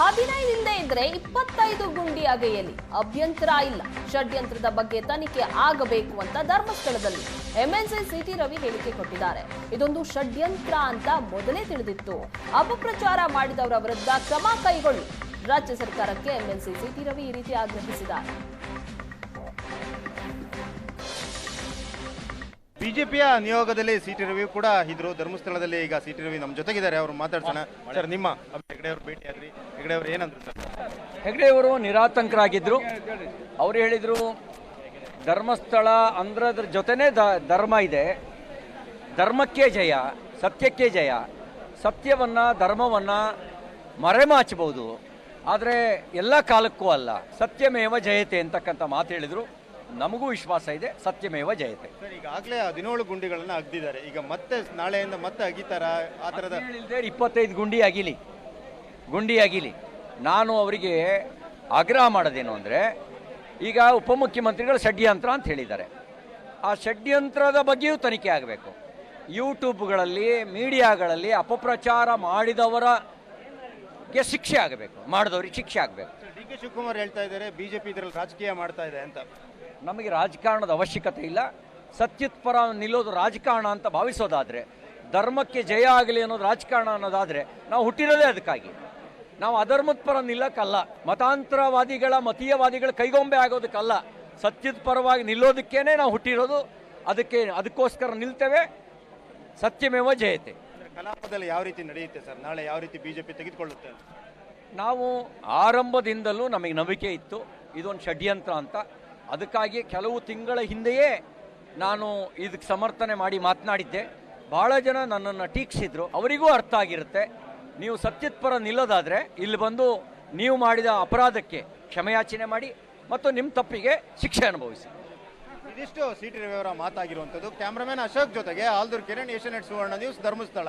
ಹದಿನೈದಿಂದ ಇದ್ರೆ ಇಪ್ಪತ್ತೈದು ಗುಂಡಿ ಅಗೆಯಲಿ. ಅಭ್ಯಂತರ ಇಲ್ಲ. ಷಡ್ಯಂತ್ರದ ಬಗ್ಗೆ ತನಿಖೆ ಆಗಬೇಕು ಅಂತ ಧರ್ಮಸ್ಥಳದಲ್ಲಿ ಎಂಎನ್ಸಿ ಸಿಟಿ ರವಿ ಹೇಳಿಕೆ ಕೊಟ್ಟಿದ್ದಾರೆ. ಇದೊಂದು ಷಡ್ಯಂತ್ರ ಅಂತ ಮೊದಲೇ ತಿಳಿದಿತ್ತು. ಅಪಪ್ರಚಾರ ಮಾಡಿದವರ ವಿರುದ್ಧ ಕ್ರಮ ಕೈಗೊಳ್ಳಿ. ರಾಜ್ಯ ಸರ್ಕಾರಕ್ಕೆ ಎಂಎನ್ಸಿ ಸಿಟಿ ರವಿ ಈ ರೀತಿ ಆಗ್ರಹಿಸಿದ್ದಾರೆ ಬಿಜೆಪಿಯ ನಿಯೋಗದಲ್ಲಿ ಸಿಟಿ ರವಿ ಕೂಡ ಇದ್ರು. ಧರ್ಮಸ್ಥಳದಲ್ಲಿ ಈಗ ಸಿಟಿ ರವಿ ನಮ್ಮ ಜೊತೆಗಿದ್ದಾರೆ. ಅವರು ಮಾತಾಡ್ಸೋಣ. ಸರ್, ನಿಮ್ಮ ಹೆಗಡೆ ಅವರು ಭೇಟಿ ಆದ್ರಿ ಹೆಗಡೆ ಅವರು ಏನಂದ್ರು ಸರ್? ಹೆಗಡೆಯವರು ನಿರಾತಂಕರಾಗಿದ್ದರು ಅವರು ಹೇಳಿದರು, ಧರ್ಮಸ್ಥಳ ಅಂದ್ರದ್ರ ಜೊತೆನೇ ದ, ಧರ್ಮ ಇದೆ. ಧರ್ಮಕ್ಕೆ ಜಯ, ಸತ್ಯಕ್ಕೆ ಜಯ. ಸತ್ಯವನ್ನು, ಧರ್ಮವನ್ನು ಮರೆಮಾಚಬಹುದು ಆದರೆ ಎಲ್ಲ ಕಾಲಕ್ಕೂ ಅಲ್ಲ. ಸತ್ಯಮೇವ ಜಯತೆ ಅಂತಕ್ಕಂಥ ಮಾತು ಹೇಳಿದರು. ನಮಗೂ ವಿಶ್ವಾಸ ಇದೆ ಸತ್ಯಮೇವ ಜಯತೆ. ಸರ್ ಈಗಾಗಲೇ ಹದಿನೇಳು ಗುಂಡಿಗಳನ್ನ ಅಗ್ದಿದ್ದಾರೆ. ಈಗ ಮತ್ತೆ ನಾಳೆಯಿಂದ ಮತ್ತೆ ಅಗಿತಾರ ಆ ಥರದ ಇಪ್ಪತ್ತೈದು ಗುಂಡಿ ಅಗಿಲಿ. ಗುಂಡಿ ಅಗಿಲಿ. ನಾನು ಅವರಿಗೆ ಆಗ್ರಹ ಮಾಡೋದೇನು ಅಂದರೆ ಈಗ ಉಪಮುಖ್ಯಮಂತ್ರಿಗಳು ಷಡ್ಯಂತ್ರ ಅಂತ ಹೇಳಿದ್ದಾರೆ. ಆ ಷಡ್ಯಂತ್ರದ ಬಗ್ಗೆಯೂ ತನಿಖೆ ಆಗಬೇಕು. ಯೂಟ್ಯೂಬ್ಗಳಲ್ಲಿ ಮೀಡಿಯಾಗಳಲ್ಲಿ ಅಪಪ್ರಚಾರ ಮಾಡಿದವರಕ್ಕೆ ಶಿಕ್ಷೆ ಆಗಬೇಕು ಮಾಡಿದವ್ರಿಗೆ ಶಿಕ್ಷೆ ಆಗಬೇಕು. ಡಿ ಕೆ ಶಿವಕುಮಾರ್ ಹೇಳ್ತಾ ಇದ್ದಾರೆ ಬಿಜೆಪಿ ಇದರಲ್ಲಿ ರಾಜಕೀಯ ಮಾಡ್ತಾ ಇದೆ ಅಂತ. ನಮಗೆ ರಾಜಕಾರಣದ ಅವಶ್ಯಕತೆ ಇಲ್ಲ. ಸತ್ಯತ್ಪರ ನಿಲ್ಲೋದು ರಾಜಕಾರಣ ಅಂತ ಭಾವಿಸೋದಾದರೆ ಧರ್ಮಕ್ಕೆ ಜಯ ಆಗಲಿ ಅನ್ನೋದು ರಾಜಕಾರಣ ಅನ್ನೋದಾದರೆ ನಾವು ಹುಟ್ಟಿರೋದೇ ಅದಕ್ಕಾಗಿ. ನಾವು ಅಧರ್ಮದ ಪರ ನಿಲ್ಲಕ್ಕಲ್ಲ ಮತಾಂತರವಾದಿಗಳ ಮತೀಯವಾದಿಗಳ ಕೈಗೊಂಬೆ ಆಗೋದಕ್ಕಲ್ಲ. ಸತ್ಯದ ಪರವಾಗಿ ನಿಲ್ಲೋದಕ್ಕೇನೆ ನಾವು ಹುಟ್ಟಿರೋದು. ಅದಕ್ಕೆ ಅದಕ್ಕೋಸ್ಕರ ನಿಲ್ತೇವೆ. ಸತ್ಯಮೇವ ಜಯತೆ. ಕಲಾಪದಲ್ಲಿ ಯಾವ ರೀತಿ ನಡೆಯುತ್ತೆ ಸರ್? ನಾಳೆ ಯಾವ ರೀತಿ ಬಿಜೆಪಿ ತೆಗೆದುಕೊಳ್ಳುತ್ತೆ ನಾವು ಆರಂಭದಿಂದಲೂ ನಮಗೆ ನಂಬಿಕೆ ಇತ್ತು. ಇದೊಂದು ಷಡ್ಯಂತ್ರ ಅಂತ. ಅದಕ್ಕಾಗಿ ಕೆಲವು ತಿಂಗಳ ಹಿಂದೆಯೇ ನಾನು ಇದಕ್ಕೆ ಸಮರ್ಥನೆ ಮಾಡಿ ಮಾತನಾಡಿದ್ದೆ. ಭಾಳ ಜನ ನನ್ನನ್ನು ಟೀಕ್ಸಿದ್ರು. ಅವರಿಗೂ ಅರ್ಥ ಆಗಿರುತ್ತೆ. ನೀವು ಸತ್ಯದ ಪರ ನಿಲ್ಲೋದಾದರೆ ಇಲ್ಲಿ ಬಂದು ನೀವು ಮಾಡಿದ ಅಪರಾಧಕ್ಕೆ ಕ್ಷಮೆಯಾಚನೆ ಮಾಡಿ ಮತ್ತು ನಿಮ್ಮ ತಪ್ಪಿಗೆ ಶಿಕ್ಷೆ ಅನುಭವಿಸಿ. ಇದಿಷ್ಟು ಸಿಟಿ ರವಿ ಅವರ ಮಾತಾಗಿರುವಂಥದ್ದು. ಕ್ಯಾಮ್ರಾಮನ್ ಅಶೋಕ್ ಜೊತೆಗೆ Aldur Kiran Asianet Suvarna news, Dharmasthala.